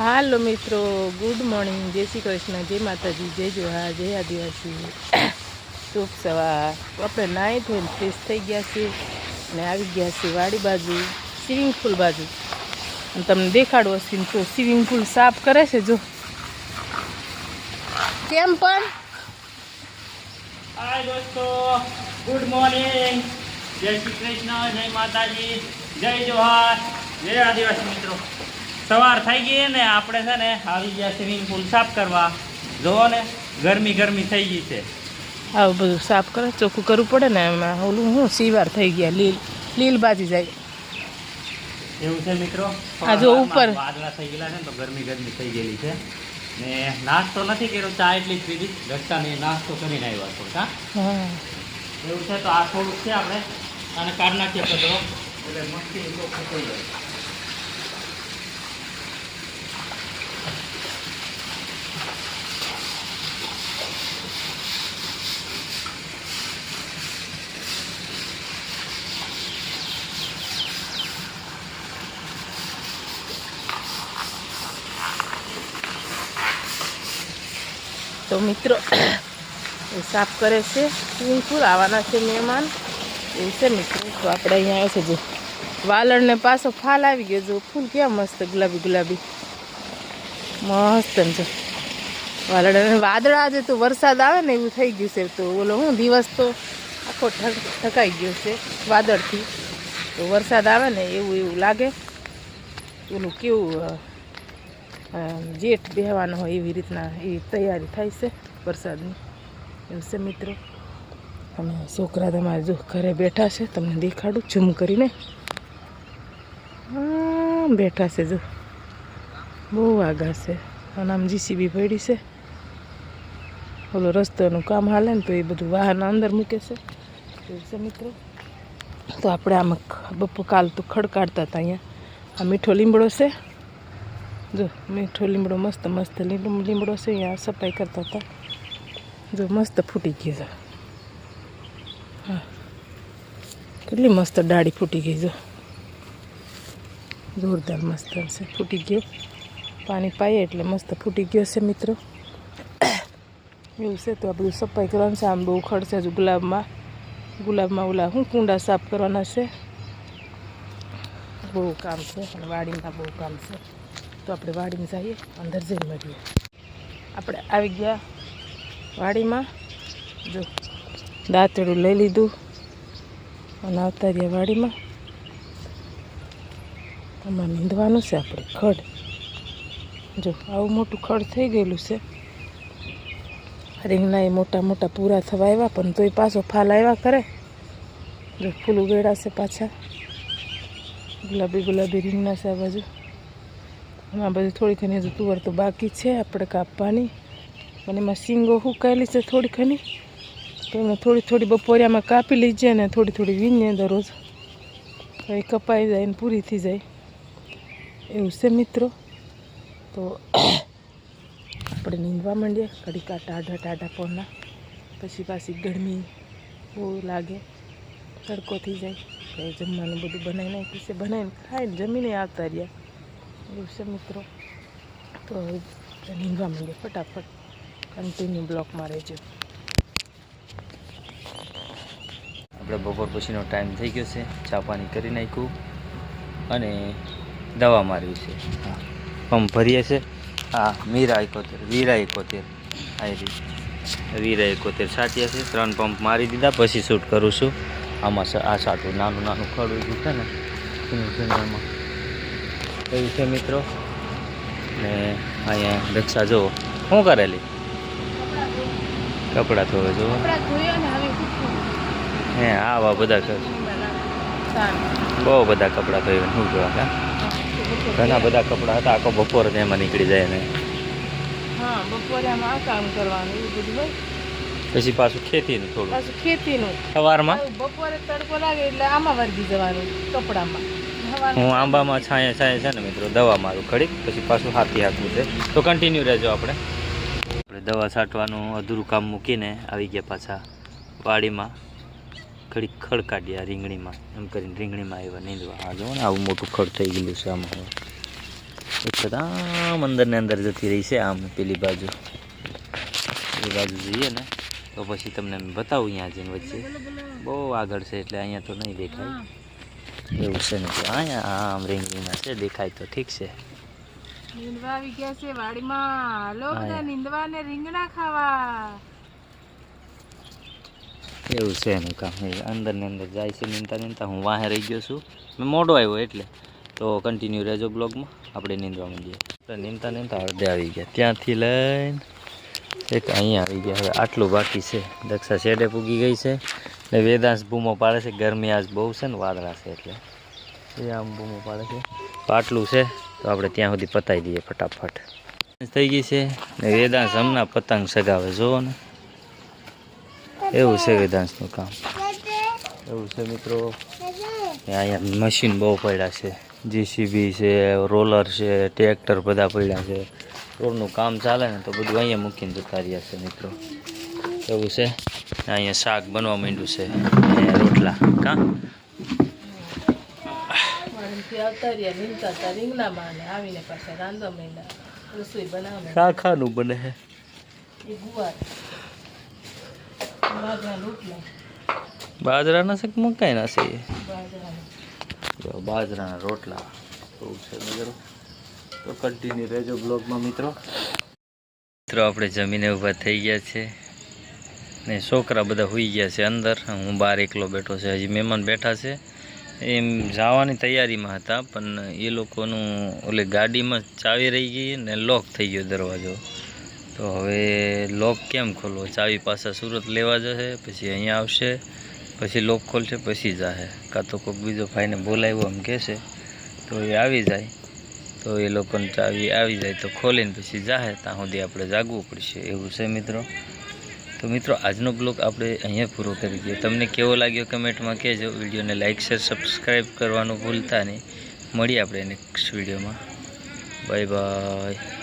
હાલો મિત્રો good morning જય શ્રી કૃષ્ણ જય માતાજી જય જોહા જય આદિવાસી. શુભ સવાર. તો આપણે નાહી થઈને ફ્રેશ થઈ ગયા છીએ અને આવી ગયા છીએ વાડી બાજુ સ્વિમિંગ પુલ બાજુ. અને તમને દેખાડો હશે તો સ્વિમિંગ પુલ સાફ કરે છે જો. કેમ પણ? હાય દોસ્તો ગુડ મોર્નિંગ જય શ્રી કૃષ્ણ જય માતાજી જય જોહાર જય આદિવાસી મિત્રો. સવાર થઈ ગઈ ને આપણે છે ને આવી ગયા સ્વિમિંગ પુલ સાફ કરવા. જોવો ને ગરમી ગરમી થઈ ગઈ છે. આવું બધું સાફ કરે ચોખ્ખું કરવું પડે ને એમાં. ઓલું હું સીવાર થઈ ગયા લીલ લીલ બાજી જાય. એવું છે મિત્રો? આ જો ઉપર. વાદળા થઈ ગયેલા છે ને તો ગરમી ગરમી થઈ ગયેલી છે. ને નાસ્તો નથી કર્યો ચા એટલી જ પીધી. રસ્તાની નાસ્તો કરીને આવ્યા થોડુંક હા? એવું છે તો આ થોડુંક છે આપણે. અને કાઢ નાખીએ કચરો એટલે મસ્તી ચોખ્ખું થઈ જાય તો મિત્રો સાફ કરે છે. સ્વિમિંગ પુલ આવવાના છે મહેમાન. એવું છે મિત્રો, તો આપણે અહીંયા આવે છે જો વાલણને પાછો ફાલ આવી ગયો. જો ફૂલ ક્યાં મસ્ત, ગુલાબી ગુલાબી. મસ્ત જો. વાલણ અને વાદળા આજે તો વરસાદ આવે ને એવું થઈ ગયું છે. તો ઓલો હું દિવસ તો આખો ઠક ઠકાઈ ગયો છે વાદળથી. તો વરસાદ આવે ને એવું એવું લાગે. ઓલું કેવું જેઠ બેહવાનો હોય એવી રીતના એ તૈયારી થાય છે વરસાદની. એવું છે મિત્રો. અને છોકરા તમારે જો ઘરે બેઠા છે, તમને દેખાડું ઝૂમ કરીને. બેઠા છે જો. બહુ આગા છે. અને આમ જીસીબી પડી છે. ઓલો રસ્તાનું કામ હાલે ને તો એ બધું વાહન અંદર મૂકે છે. એવું છે મિત્રો. તો આપણે આમાં બપો કાલ તો ખડકાડતા હતા અહીંયા. આ મીઠો લીમડો છે. જો મીઠો લીમડો મસ્ત મસ્ત લીમડો લીમડો છે, આ સફાઈ કરતા હતા. જો, મસ્ત ફૂટી ગયો છે. હા. કેટલી મસ્ત ડાળી ફૂટી ગઈ જો જોરદાર મસ્ત છે, ફૂટી ગયો. પાણી પાઈએ એટલે મસ્ત ફૂટી ગયો છે, મિત્રો. એવું છે તો આ બધું સફાઈ કરવાનું છે. આમ બહુ ખડ છે હજુ ગુલાબમાં. ગુલાબમાં ઓલા શું કુંડા સાફ કરવાના છે. બહુ કામ છે અને વાડીમાં બહુ કામ છે. તો આપણે વાડીમાં જઈએ, અંદર જઈને મળીએ. આપણે આવી ગયા વાડીમાં. જો દાંતડું લઈ લીધું અને આવતા રહ્યા વાડીમાં. આમાં નીંદવાનું છે આપણે ખડ. જો, આવું મોટું ખડ થઈ ગયેલું છે. રીંગણા એ મોટા મોટા પૂરા થવા આવ્યા, પણ તોય પાછો ફાલ આવ્યા કરે. જો, ફૂલ ઉગેડા છે પાછા. ગુલાબી ગુલાબી રીંગણા છે આ બાજુ. અને બધું થોડી ઘણી હજુ તુવર તો બાકી છે આપણે કાપવાની અને એમાં શીંગો હુકાયેલી છે થોડી ઘણી. તો એને થોડી થોડી બપોરિયામાં કાપી લીજે અને થોડી થોડી વીણીએ દરરોજ. તો એ કપાઈ જાય ને પૂરી થઈ જાય. એવું છે મિત્રો. તો આપણે નીંદવા માંડીએ. કડીકા ટાઢા ટાઢા પોરના પછી પાછી ગરમી બહુ લાગે. તડકો થઈ જાય. જમવાનું બધું બનાવી નાખ્યું બનાવીને ખાઈને જમીને આવતા રહ્યા. એવું છે મિત્રો. તો હવે નીંદવા માંડે ફટાફટ. કન્ટિન્યુ બ્લોકમાં રહેજો. આપણે બપોર પછીનો ટાઈમ થઈ ગયો છે. ચા પાણી કરી નાખ્યું અને દવા માર્યું છે. હા. પંપ ભરીએ છે. હા, મીરા એકોતેર, વીરા એકોતેર. આયરી વીરા એકોતેર છાંટ્યા છે. ત્રણ પંપ મારી દીધા. પછી શૂટ કરું છું. આમાં આ સાટું નાનું નાનું ખડું છે ને, એનું એવું છે મિત્રો? ને અહીંયા રક્ષા જુઓ. શું કરેલી કપડાં ધોવે જુઓ. હે આવા બધા બહુ બધા કપડાં ધોઈને શું જોવા કા? ઘણા બધા કપડાં હતા આખો બપોર એમાં નીકળી જાય ને. હા બપોરે આમાં આ કામ કરવાનું એવું બધું હોય. પછી પાછું ખેતીનું થોડું. પાછું ખેતીનું. સવારમાં? બપોરે તડકો લાગે એટલે આમાં વર્ગી જવાનું કપડામાં. હું આંબામાં છાંયે છાંયે છે ને મિત્રો, દવા મારું ખડીક પછી પાછું હાથી હાથવું છે. તો કન્ટિન્યુ રહેજો આપણે. આપણે દવા છાંટવાનું, અધૂરું કામ મૂકીને આવી ગયા પાછા વાડીમાં. ખડી ખડ કાઢ્યા રીંગણીમાં. એમ કરીને રીંગણીમાં આવ્યા નીંદવા. આ જો ને, આવું મોટું ખડ થઈ ગયેલું છે આમાં. હવે એક આમ અંદર અંદર જતી રહી છે આમ પેલી બાજુ. પેલી બાજુ જઈએ ને, તો પછી તમને બતાવું અહીંયા જઈને વચ્ચે. બહુ આગળ છે એટલે અહીંયા તો નહીં દેખાય. એવું છે નથી અહીંયા આમ રીંગણીના છે દેખાય તો ઠીક છે. નીંદવા આવી ગયા છે વાડીમાં. હાલો બધા નીંદવા ને રીંગણા ખાવા. એવું છે એનું કામ. એ અંદર ને અંદર જાય છે નીંદતા નીંદતા. હું વાહે રહી ગયો છું. મેં મોડો આવ્યો એટલે. તો કન્ટિન્યુ રહેજો બ્લોગમાં. આપણે નીંદવા માંડીએ. નીંદતા નીંદતા અડધે આવી ગયા. ત્યાંથી લઈને એક અહીંયા આવી ગયા. હવે આટલું બાકી છે. દક્ષા શેડે પૂગી ગઈ છે. ને વેદાંશ બૂમો પાડે છે ગરમી આજ બહુ છે ને વાદળા છે એટલે. એ આમ બૂમો પાડે છે. પાટલું છે તો આપણે ત્યાં સુધી પતાવી દઈએ ફટાફટ. થઈ ગઈ છે. ને વેદાંશ હમણાં પતંગ સગાવે જુઓ ને. એવું છે વેદાંશનું કામ. એવું છે મિત્રો. અહીંયા મશીન બહુ પડ્યા છે. જીસીબી છે રોલર છે ટ્રેક્ટર બધા પડ્યા છે. રોડનું કામ ચાલે ને તો બધું અહીંયા મૂકીને જતા રહ્યા છે મિત્રો. એવું છે? અહીંયા શાક બનવા માંડ્યું છે. રોટલા. કા? શાખાનું બને બાજરાના છે મકાઈના છે? બાજરાના રોટલા. એવું છે મિત્રો તો કન્ટિન્યુ રહેજો બ્લોગમાં મિત્રો. મિત્રો, આપણે જમીને ઊભા થઈ ગયા છે ને છોકરા બધા હોઈ ગયા છે અંદર. હું બહાર એકલો બેઠો છે. હજી મહેમાન બેઠા છે. એમ જવાની તૈયારીમાં હતા, પણ એ લોકોનું ઓલી ગાડીમાં ચાવી રહી ગઈ ને લોક થઈ ગયો દરવાજો. તો હવે લોક કેમ ખોલવો? ચાવી પાછા સુરત લેવા જશે, પછી અહીંયા આવશે, પછી લોક ખોલશે, પછી જાશે કાં તો કોઈક બીજો ભાઈને બોલાવ્યો એમ કહેશે, તો એ આવી જાય. તો એ લોકોને ચાવી આવી જાય તો ખોલીને પછી જાહે. ત્યાં સુધી આપણે જાગવું પડશે. એવું છે મિત્રો? તો મિત્રો, આજનો બ્લોગ આપણે અહીંયા પૂરો કરી દઈએ. તમને કેવો લાગ્યો કમેન્ટમાં કહેજો. વિડીયોને લાઇક શેર સબસ્ક્રાઈબ કરવાનું ભૂલતા નહીં. મળીએ આપણે નેક્સ્ટ વિડીયોમાં. Bye bye.